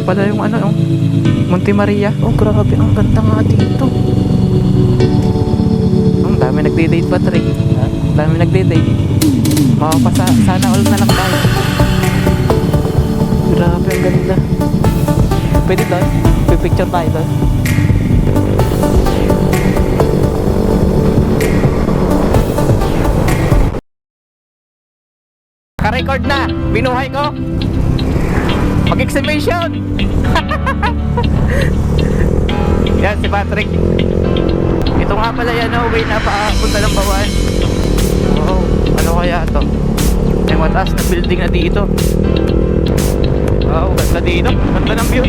Ayun pala yung ano, oh. Monte Maria. Oh, grabe. Ang ganda nga dito. Ang dami nagde-date pa, Trick. Ang dami nagde-date. Makapasa, sana all na lang tayo. Grabe, ang ganda. Pwede doon? Pipicture tayo doon. Naka-record na. Binuhay ko. Mag-exhibition. Yan si Patrick. Ito nga pala yan, oh, way na papunta ng bawan. Wow, ano kaya to? May mataas na building na dito. Wow, ganda dito. Ganda ng view.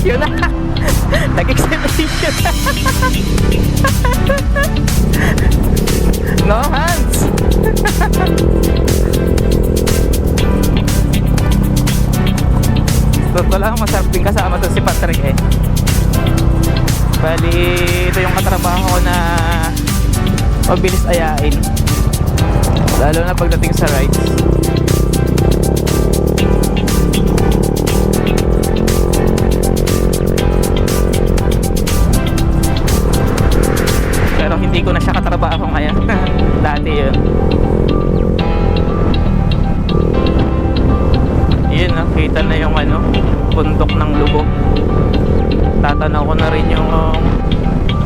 Yun! Na! Nag-exhibition No hands! Mabilis ayain. Lalo na pagdating sa rides. Pero hindi ko na siya katrabaho ngayon. Dati yun. Yun, nakita na yung ano, bundok ng Lugo. Tatanaw ko na rin yung um,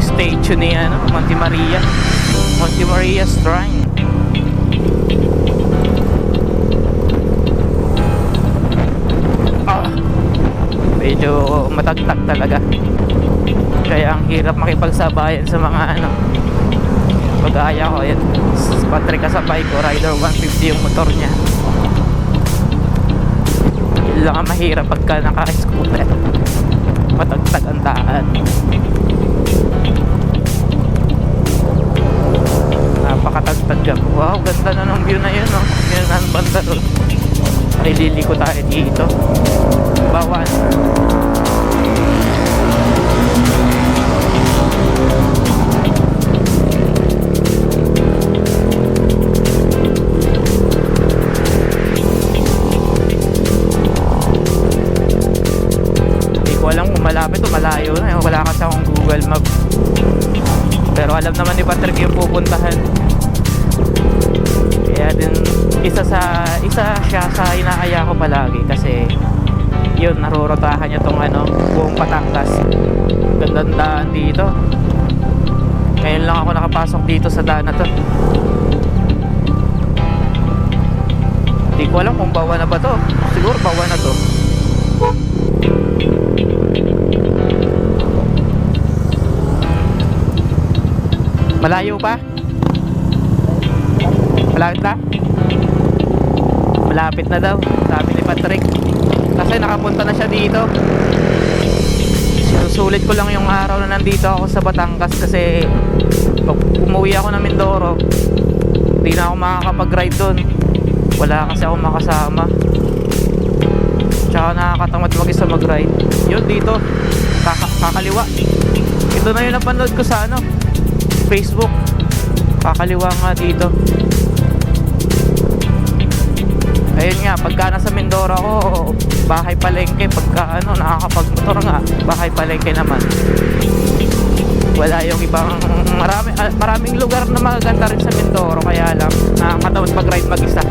statue ni ano, Monte Maria. Monte Maria Shrine. Ah, medyo matagtag talaga. Kaya ang hirap makipagsabayan sa mga ano, pag-aaya ko. Si Patrick kasabay ko, Rider 150 yung motor niya. Yun lang ang mahirap pagka naka-scooter. Matagtag ang daan. Napakatagtag ka. Wow, ganda na ng view na yun. Oh. Yun ang banda doon. Ay, liliko tayo dito. Bawan. Hindi ko alam malapit o malayo na. Wala kasi akong Google Map. Pero alam naman ni Patrick yung pupuntahan. Kaya din isa sa isa siya sa inaaya ko palagi kasi yun narorotahan niya tong ano buong Patangas. Gandang daan dito. Ngayon lang ako nakapasok dito sa daan na to. Hindi ko alam kung bawa na ba to. Siguro bawa na to. Malayo pa? Malapit na? Malapit na daw. Sabi ni Patrick. Kasi nakapunta na siya dito. Sinusulit ko lang yung araw na nandito ako sa Batangas kasi pag umuwi ako ng Mindoro, hindi na ako makakapag-ride doon. Wala kasi ako makasama. Tsaka nakakatamad mag-isa mag-ride. Yun dito, kaka kakaliwa. Ito na yung napanood ko sa ano, Facebook. Kakaliwa nga dito. Ayun nga, pagka nasa Mindoro ako, bahay palengke. Pagka ano, nakakapagmotor nga, bahay palengke naman. Wala yung ibang, marami, ah, maraming lugar na magaganda rin sa Mindoro. Kaya lang, nakakatamad mag-ride mag-isa.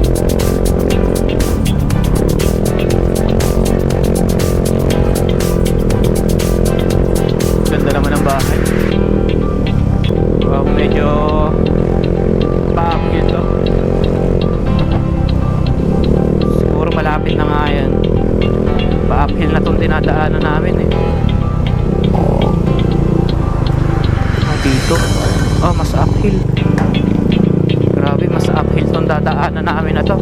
Ganda naman ng bahay. Dinadaanan namin eh. Ah, dito. Oh, mas uphill. Grabe, mas uphill tong dadaanan namin na to.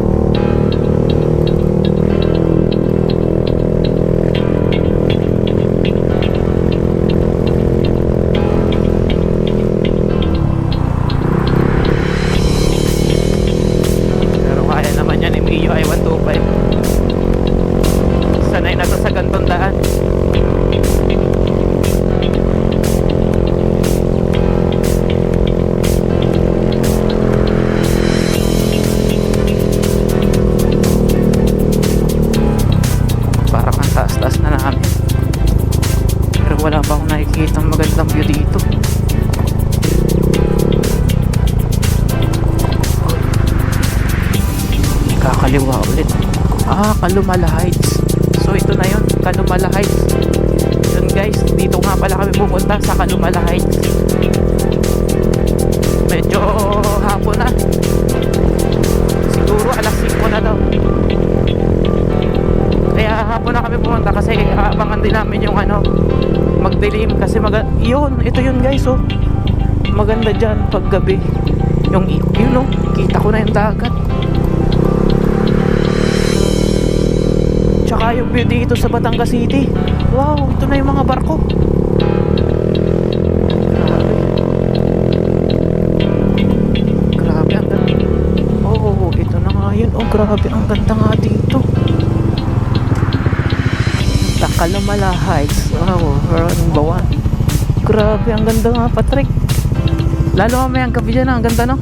Kaliwa ulit. Ah, Kalumala Heights. So ito na yun, Kalumala Heights. Yun guys, dito nga pala kami pupunta sa Kalumala Heights. Medyo hapon na. Siguro alas 5 na daw. Kaya hapon na kami pumunta kasi aabangan din namin yung ano, magdilim kasi mag yun, ito yun guys oh. Maganda dyan pag gabi. Yung yun oh, kita ko na yung dagat. Tsaka yung view dito sa Batangas City. Wow, ito na yung mga barko. Grabe. Grabe ang ganda. Oh, ito na nga yun. Oh, grabe ang ganda nga dito. Takalumala Heights. Wow, Ron Bawan. Grabe, ang ganda nga, Patrick. Lalo mamayang gabi dyan, ah. ang ganda no?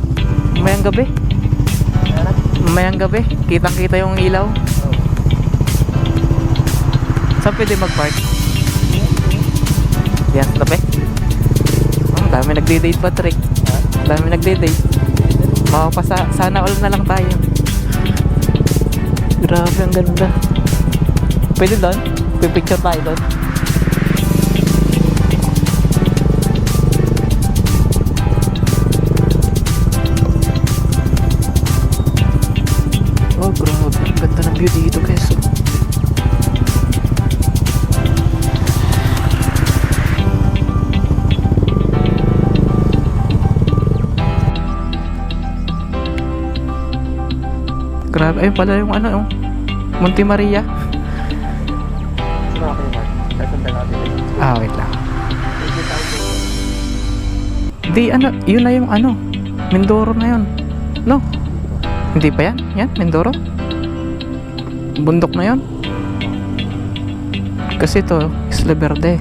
Mamayang gabi. Mamayang gabi, kitang-kita yung ilaw. Saan pwede mag-park? Yan, tabi. Oh, dami nagde-date, Patrick. Ang dami nagde-date. Makapasa, sana all na lang tayo. Grabe, ang ganda. Pwede doon? Pipicture tayo doon? Oh, grabe. Ang ganda ng view dito, guys. Grabe. Ayun pala yung ano, yung Monte Maria. Ah, wait lang. Di, ano, yun na yung ano. Mindoro na yun. No? Hindi pa yan? Yan, Mindoro? Bundok na yun? Kasi ito, Isla Verde.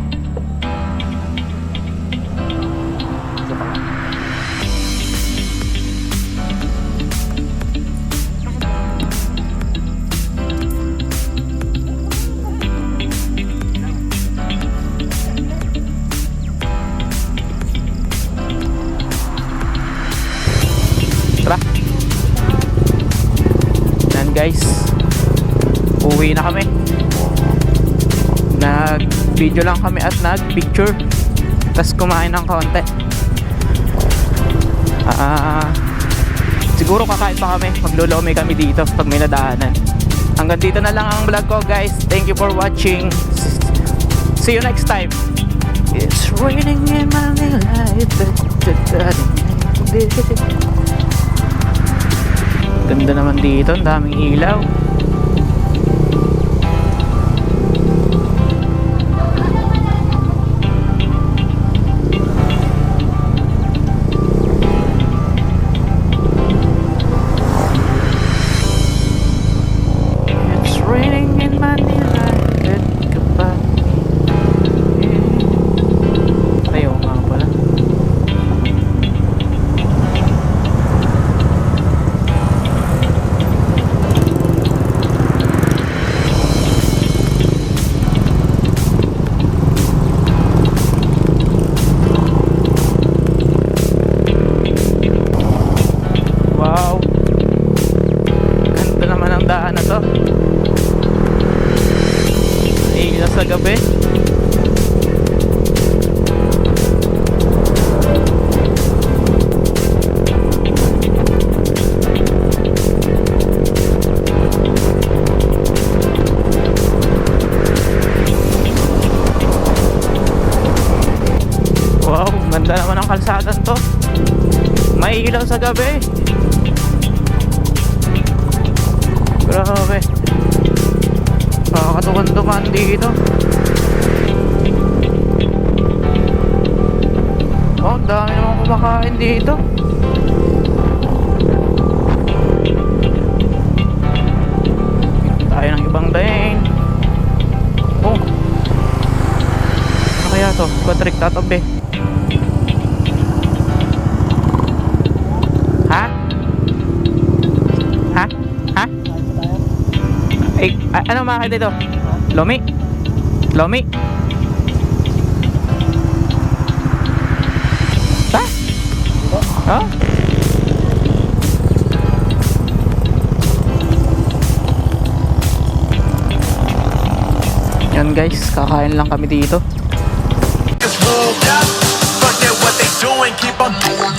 Video lang kami at nag picture. Tapos kumain ng konti. Ah, siguro kakain pa kami. Maglulome kami dito pag may nadaanan. Hanggang dito na lang ang vlog ko guys. Thank you for watching. See you next time. It's raining in Manila. Ganda naman dito, ang daming ilaw. May ilaw sa gabi. Grabe. Nakakatukan-tukan dito. Oh, dami naman kumakain dito. Tayo ng ibang lane. Oh. Ano kaya to? Patrick, tatabi. Ha? Ano makakita ito? Lomi? Lomi? Ha? Ha? Huh? Oh? Yan guys, kakain lang kami dito. Fuck that what they doing, keep on doing.